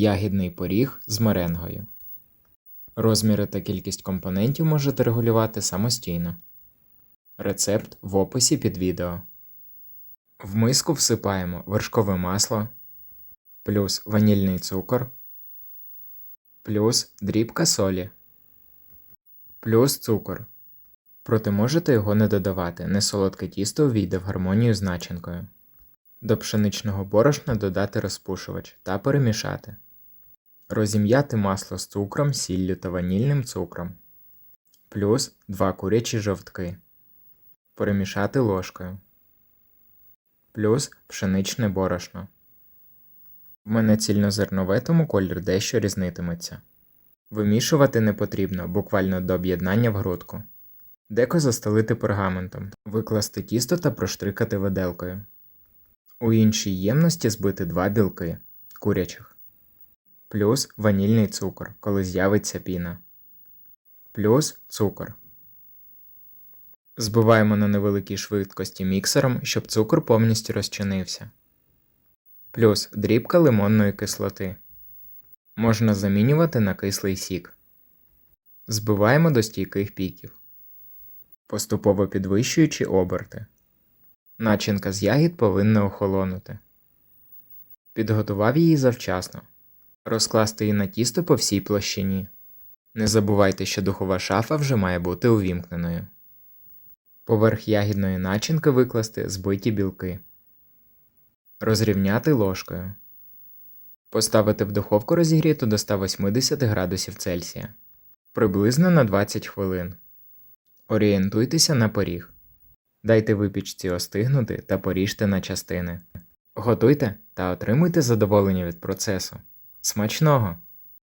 ягідний поріг з меренгою. Розміри та кількість компонентів можете регулювати самостійно. Рецепт в описі під відео. В миску всипаємо вершкове масло, плюс ванільний цукор, плюс дрібка солі, плюс цукор. Проте можете його не додавати, несолодке тісто увійде в гармонію з начинкою. До пшеничного борошна додати розпушувач та перемішати. Розім'яти масло з цукром, сіллю та ванільним цукром. Плюс 2 курячі жовтки. Перемішати ложкою. Плюс пшеничне борошно. В мене цільнозернове, тому колір дещо різнитиметься. Вимішувати не потрібно, буквально до об'єднання в грудку. Деко застелити пергаментом, викласти тісто та проштрикати виделкою. У іншій ємності збити два білки курячих, плюс ванільний цукор, коли з'явиться піна, плюс цукор. Збиваємо на невеликій швидкості міксером, щоб цукор повністю розчинився. Плюс дрібка лимонної кислоти. Можна замінювати на кислий сік. Збиваємо до стійких піків, поступово підвищуючи оберти. Начинка з ягід повинна охолонути. Підготував її завчасно. Розкласти її на тісто по всій площині. Не забувайте, що духова шафа вже має бути увімкненою. Поверх ягідної начинки викласти збиті білки. Розрівняти ложкою. Поставити в духовку розігріту до 180 градусів Цельсія. Приблизно на 20 хвилин. Орієнтуйтеся на поріг. Дайте випічці остигнути та поріжте на частини. Готуйте та отримуйте задоволення від процесу. Смачного!